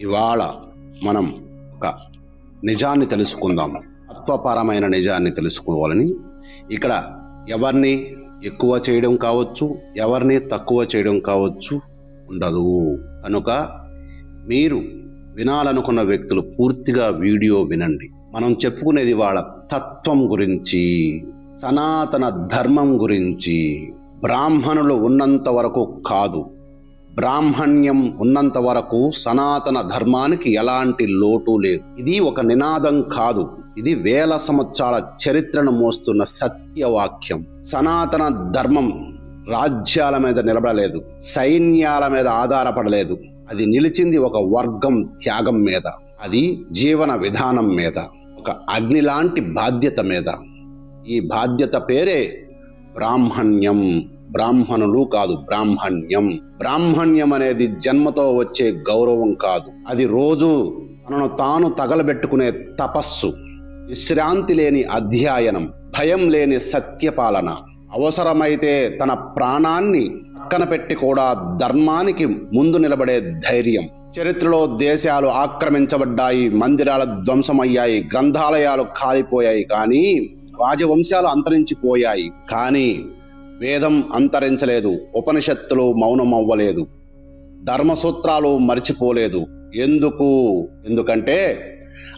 ఇవాళ మనం ఒక నిజాన్ని తెలుసుకుందాం. తత్వపరమైన నిజాన్ని తెలుసుకోవాలని. ఇక్కడ ఎవరిని ఎక్కువ చేయడం కావచ్చు ఎవరిని తక్కువ చేయడం కావచ్చు ఉండదు. కనుక మీరు వినాలనుకున్న వ్యక్తులు పూర్తిగా వీడియో వినండి. మనం చెప్పుకునేది వాళ్ళ తత్వం గురించి సనాతన ధర్మం గురించి. బ్రాహ్మణులు ఉన్నంత వరకు కాదు. బ్రాహ్మణ్యం ఉన్నంత వరకు సనాతన ధర్మానికి ఎలాంటి లోటు లేదు. ఇది ఒక నినాదం కాదు. ఇది వేల సంవత్సరాల చరిత్రను మోస్తున్న సత్యవాక్యం. సనాతన ధర్మం రాజ్యాల మీద నిలబడలేదు. సైన్యాల మీద ఆధారపడలేదు. అది నిలిచింది ఒక వర్గం త్యాగం మీద. అది జీవన విధానం మీద. ఒక అగ్ని లాంటి బాధ్యత మీద. ఈ బాధ్యత పేరే బ్రాహ్మణ్యం. బ్రాహ్మణులు కాదు బ్రాహ్మణ్యం. బ్రాహ్మణ్యం అనేది జన్మతో వచ్చే గౌరవం కాదు. అది రోజు తనను తాను తగలబెట్టుకునే తపస్సు విశ్రాంతి లేని అధ్యయనం భయం లేని సత్యపాలన. అవసరమైతే తన ప్రాణాన్ని పక్కన పెట్టి కూడా ధర్మానికి ముందు నిలబడే ధైర్యం. చరిత్రలో దేశాలు ఆక్రమించబడ్డాయి మందిరాలు ధ్వంసమయ్యాయి గ్రంథాలయాలు కాలిపోయాయి కానీ రాజవంశాలు అంతరించిపోయాయి కానీ వేదం అంతరించలేదు ఉపనిషత్తులు మౌనం అవ్వలేదు ధర్మసూత్రాలు మర్చిపోలేదు. ఎందుకు? ఎందుకంటే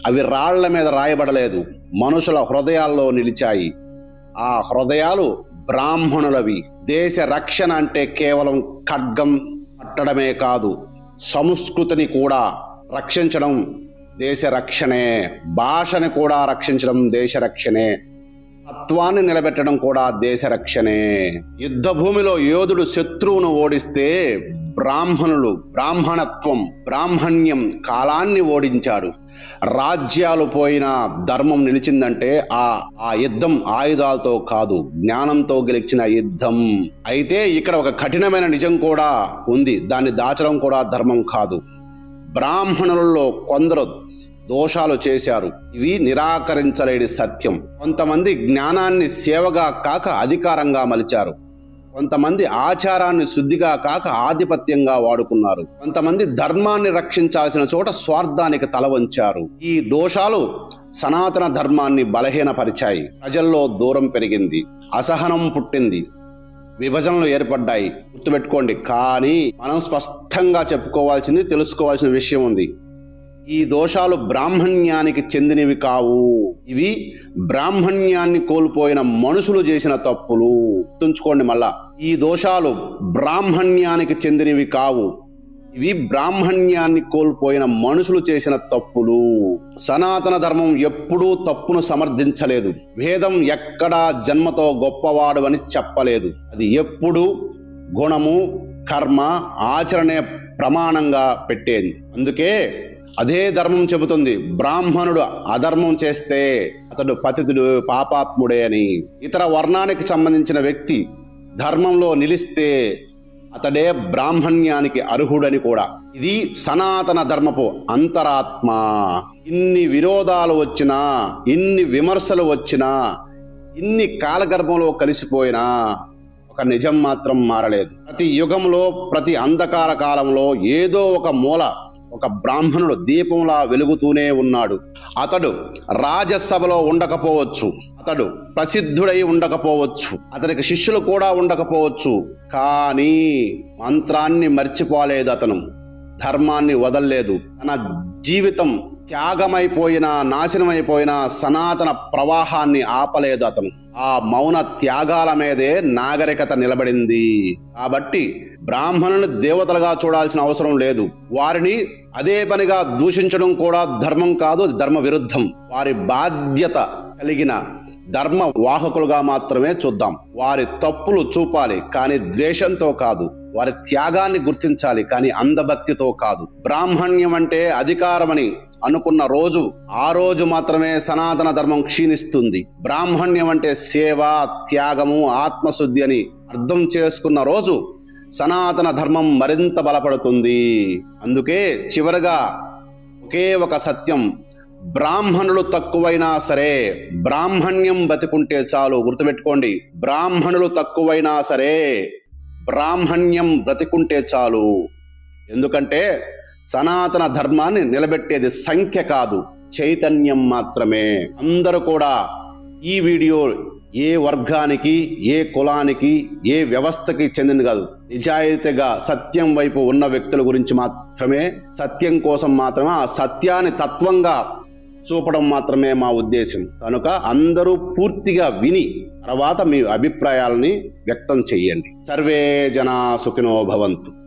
అవి రాళ్ళ మీద రాయబడలేదు మనుషుల హృదయాల్లో నిలిచాయి. ఆ హృదయాలు బ్రాహ్మణులవి. దేశ రక్షణ అంటే కేవలం ఖడ్గం పట్టడమే కాదు సంస్కృతిని కూడా రక్షించడం దేశ రక్షణే భాషని కూడా రక్షించడం దేశ రక్షణే. తత్వాన్ని నిలబెట్టడం కూడా దేశ రక్షణే. యుద్ధ భూమిలో యోధుడు శత్రువును ఓడిస్తే బ్రాహ్మణులు బ్రాహ్మణత్వం బ్రాహ్మణ్యం కాలాన్ని ఓడించాడు. రాజ్యాలు పోయిన ధర్మం నిలిచిందంటే ఆ ఆ యుద్ధం ఆయుధాలతో కాదు జ్ఞానంతో గెలిచిన యుద్ధం. అయితే ఇక్కడ ఒక కఠినమైన నిజం కూడా ఉంది. దాన్ని దాచడం కూడా ధర్మం కాదు. బ్రాహ్మణులలో కొందరు దోషాలు చేశారు. ఇవి నిరాకరించలేని సత్యం. కొంతమంది జ్ఞానాన్ని సేవగా కాక అధికారంగా మలిచారు. కొంతమంది ఆచారాన్ని శుద్ధిగా కాక ఆధిపత్యంగా వాడుకున్నారు. కొంతమంది ధర్మాన్ని రక్షించాల్సిన చోట స్వార్థానికి తల వంచారు. ఈ దోషాలు సనాతన ధర్మాన్ని బలహీనపరిచాయి. ప్రజల్లో దూరం పెరిగింది. అసహనం పుట్టింది. విభజనలు ఏర్పడ్డాయి. గుర్తుపెట్టుకోండి. కానీ మనం స్పష్టంగా చెప్పుకోవాల్సింది తెలుసుకోవాల్సిన విషయం ఉంది. ఈ దోషాలు బ్రాహ్మణ్యానికి చెందినవి కావు. ఇవి బ్రాహ్మణ్యాన్ని కోల్పోయిన మనుషులు చేసిన తప్పులు. గుర్తుంచుకోండి మళ్ళా ఈ దోషాలు బ్రాహ్మణ్యానికి చెందినవి కావు. ఇవి బ్రాహ్మణ్యాన్ని కోల్పోయిన మనుషులు చేసిన తప్పులు. సనాతన ధర్మం ఎప్పుడూ తప్పును సమర్థించలేదు. వేదం ఎక్కడా జన్మతో గొప్పవాడు అని చెప్పలేదు. అది ఎప్పుడు గుణము కర్మ ఆచరణే ప్రమాణంగా పెట్టేది. అందుకే అదే ధర్మం చెబుతుంది. బ్రాహ్మణుడు అధర్మం చేస్తే అతడు పతితుడు పాపాత్ముడే అని. ఇతర వర్ణానికి సంబంధించిన వ్యక్తి ధర్మంలో నిలిస్తే అతడే బ్రాహ్మణ్యానికి అర్హుడని కూడా. ఇది సనాతన ధర్మపు అంతరాత్మ. ఇన్ని విరోధాలు వచ్చినా ఇన్ని విమర్శలు వచ్చినా ఇన్ని కాలగర్భంలో కలిసిపోయినా ఒక నిజం మాత్రం మారలేదు. ప్రతి యుగంలో ప్రతి అంధకార కాలంలో ఏదో ఒక మూల ఒక బ్రాహ్మణుడు దీపంలా వెలుగుతూనే ఉన్నాడు. అతడు రాజసభలో ఉండకపోవచ్చు. అతడు ప్రసిద్ధుడై ఉండకపోవచ్చు. అతనికి శిష్యులు కూడా ఉండకపోవచ్చు. కానీ మంత్రాన్ని మర్చిపోలేదు అతను. ధర్మాన్ని వదల్లేదు. తన జీవితం త్యాగమైపోయిన నాశనమైపోయిన సనాతన ప్రవాహాన్ని ఆపలేదు అతను. ఆ మౌన త్యాగాల మీదే నాగరికత నిలబడింది. కాబట్టి బ్రాహ్మణుని దేవతలుగా చూడాల్సిన అవసరం లేదు. వారిని అదే పనిగా దూషించడం కూడా ధర్మం కాదు ధర్మ విరుద్ధం. వారి బాధ్యత కలిగిన ధర్మ వాహకులుగా మాత్రమే చూద్దాం. వారి తప్పులు చూపాలి కానీ ద్వేషంతో కాదు. వారి త్యాగాన్ని గుర్తించాలి కానీ అంధభక్తితో కాదు. బ్రాహ్మణ్యం అంటే అధికారమని అనుకున్న రోజు ఆ రోజు మాత్రమే సనాతన ధర్మం క్షీణిస్తుంది. బ్రాహ్మణ్యం అంటే సేవ త్యాగము ఆత్మశుద్ధి అని అర్థం చేసుకున్న రోజు సనాతన ధర్మం మరింత బలపడుతుంది. అందుకే చివరగా ఒకే ఒక సత్యం బ్రాహ్మణులు తక్కువైనా సరే బ్రాహ్మణ్యం బతికుంటే చాలు గుర్తుపెట్టుకోండి. బ్రాహ్మణులు తక్కువైనా సరే బ్రాహ్మణ్యం బ్రతికుంటే చాలు. ఎందుకంటే సనాతన ధర్మాన్ని నిలబెట్టేది సంఖ్య కాదు చైతన్యం మాత్రమే. అందరూ కూడా ఈ వీడియో ఏ వర్గానికి ఏ కులానికి ఏ వ్యవస్థకి చెందింది కాదు. నిజాయితీగా సత్యం వైపు ఉన్న వ్యక్తుల గురించి మాత్రమే సత్యం కోసం మాత్రమే ఆ సత్యాన్ని తత్వంగా చూపడం మాత్రమే మా ఉద్దేశం. కనుక అందరూ పూర్తిగా విని తర్వాత మీ అభిప్రాయాలని వ్యక్తం చెయ్యండి. సర్వే జనా సుఖినో భవంతు.